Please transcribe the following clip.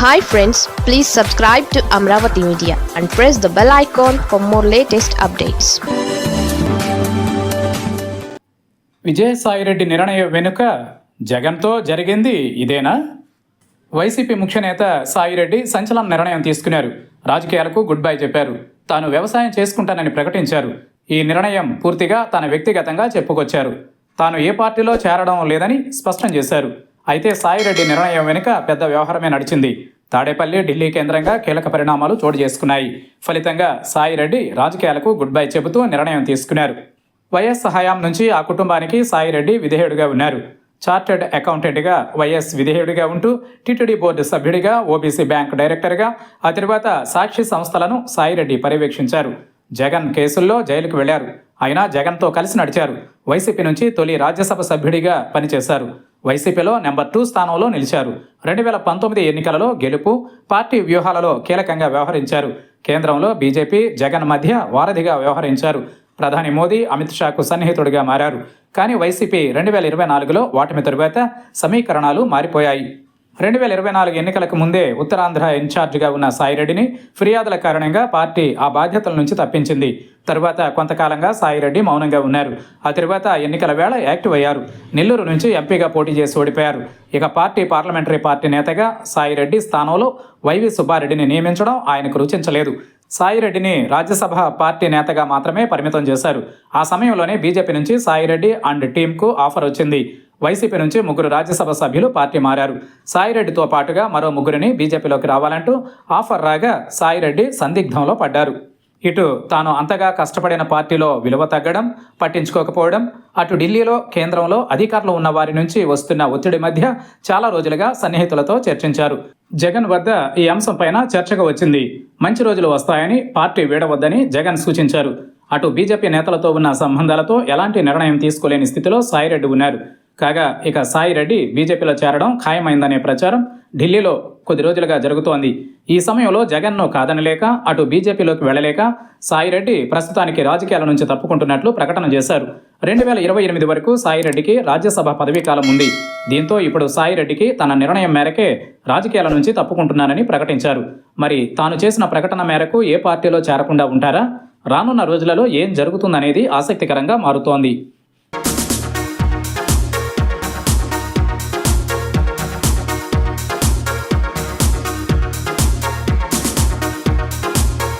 Hi friends please subscribe to Amaravati media and press the bell icon for more latest updates Vijayasai Reddy నిర్ణయం వెనుక జగన్తో జరిగింది ఇదేనా? YCP ముఖ్య నేత సాయిరెడ్డి సంచలన నిర్ణయం తీసుకున్నారు. రాజకీయాలకు గుడ్ బై చెప్పారు. తాను వ్యవసాయం చేసుకుంటానని ప్రకటించారు. ఈ నిర్ణయం పూర్తిగా తన వ్యక్తిగతంగా చెప్పుకొచ్చారు. తాను ఏ పార్టీలో చేరడం లేదని స్పష్టం చేశారు. అయితే సాయిరెడ్డి నిర్ణయం వెనుక పెద్ద వ్యవహారమే నడిచింది. తాడేపల్లి ఢిల్లీ కేంద్రంగా కీలక పరిణామాలు చోటు చేసుకున్నాయి. ఫలితంగా సాయిరెడ్డి రాజకీయాలకు గుడ్ బై చెబుతూ నిర్ణయం తీసుకున్నారు. వైఎస్ హయాం నుంచి ఆ కుటుంబానికి సాయిరెడ్డి విధేయుడిగా ఉన్నారు. చార్టెడ్ అకౌంటెంట్గా వైఎస్ విధేయుడిగా ఉంటూ టీటీడీ బోర్డు సభ్యుడిగా ఓబీసీ బ్యాంక్ డైరెక్టర్గా ఆ తర్వాత సాక్షి సంస్థలను సాయిరెడ్డి పర్యవేక్షించారు. జగన్ కేసుల్లో జైలుకు వెళ్ళారు. అయినా జగన్తో కలిసి నడిచారు. వైసీపీ నుంచి తొలి రాజ్యసభ సభ్యుడిగా పనిచేశారు. వైసీపీలో నెంబర్ టూ స్థానంలో నిలిచారు. రెండు వేల పంతొమ్మిది ఎన్నికలలో గెలుపు పార్టీ వ్యూహాలలో కీలకంగా వ్యవహరించారు. కేంద్రంలో బీజేపీ జగన్ మధ్య వారధిగా వ్యవహరించారు. ప్రధాని మోదీ అమిత్ షాకు సన్నిహితుడిగా మారారు. కానీ వైసీపీ రెండు వేల ఇరవై నాలుగులో ఓటమి తరువాత సమీకరణాలు మారిపోయాయి. రెండు వేల ఇరవై నాలుగు ఎన్నికలకు ముందే ఉత్తరాంధ్ర ఇన్ఛార్జిగా ఉన్న సాయిరెడ్డిని ఫిర్యాదుల కారణంగా పార్టీ ఆ బాధ్యతల నుంచి తప్పించింది. తరువాత కొంతకాలంగా సాయిరెడ్డి మౌనంగా ఉన్నారు. ఆ తరువాత ఎన్నికల వేళ యాక్టివ్ అయ్యారు. నెల్లూరు నుంచి ఎంపీగా పోటీ చేసి ఓడిపోయారు. ఇక పార్టీ పార్లమెంటరీ పార్టీ నేతగా సాయిరెడ్డి స్థానంలో వైవి సుబ్బారెడ్డిని నియమించడం ఆయనకు రుచించలేదు. సాయిరెడ్డిని రాజ్యసభ పార్టీ నేతగా మాత్రమే పరిమితం చేశారు. ఆ సమయంలోనే బీజేపీ నుంచి సాయిరెడ్డి అండ్ టీంకు ఆఫర్ వచ్చింది. వైసీపీ నుంచి ముగ్గురు రాజ్యసభ సభ్యులు పార్టీ మారారు. సాయిరెడ్డితో పాటుగా మరో ముగ్గురిని బీజేపీలోకి రావాలంటూ ఆఫర్ రాగా సాయిరెడ్డి సందిగ్ధంలో పడ్డారు. ఇటు తాను అంతగా కష్టపడిన పార్టీలో విలువ తగ్గడం పట్టించుకోకపోవడం అటు ఢిల్లీలో కేంద్రంలో అధికారులు ఉన్న వారి నుంచి వస్తున్న ఒత్తిడి మధ్య చాలా రోజులుగా సన్నిహితులతో చర్చించారు. జగన్ వద్ద ఈ అంశంపైన చర్చకు వచ్చింది. మంచి రోజులు వస్తాయని పార్టీ వీడవద్దని జగన్ సూచించారు. అటు బీజేపీ నేతలతో ఉన్న సంబంధాలతో ఎలాంటి నిర్ణయం తీసుకోలేని స్థితిలో సాయిరెడ్డి ఉన్నారు. కాగా ఇక సాయి రెడ్డి బీజేపీలో చేరడం ఖాయమైందనే ప్రచారం ఢిల్లీలో కొద్ది రోజులుగా జరుగుతోంది. ఈ సమయంలో జగన్ను కాదనలేక అటు బీజేపీలోకి వెళ్ళలేక సాయిరెడ్డి ప్రస్తుతానికి రాజకీయాల నుంచి తప్పుకుంటున్నట్లు ప్రకటన చేశారు. రెండు వేల ఇరవై ఎనిమిది వరకు సాయిరెడ్డికి రాజ్యసభ పదవీ కాలం ఉంది. దీంతో ఇప్పుడు సాయిరెడ్డికి తన నిర్ణయం మేరకే రాజకీయాల నుంచి తప్పుకుంటున్నానని ప్రకటించారు. మరి తాను చేసిన ప్రకటన మేరకు ఏ పార్టీలో చేరకుండా ఉంటారా? రానున్న రోజులలో ఏం జరుగుతుందనేది ఆసక్తికరంగా మారుతోంది.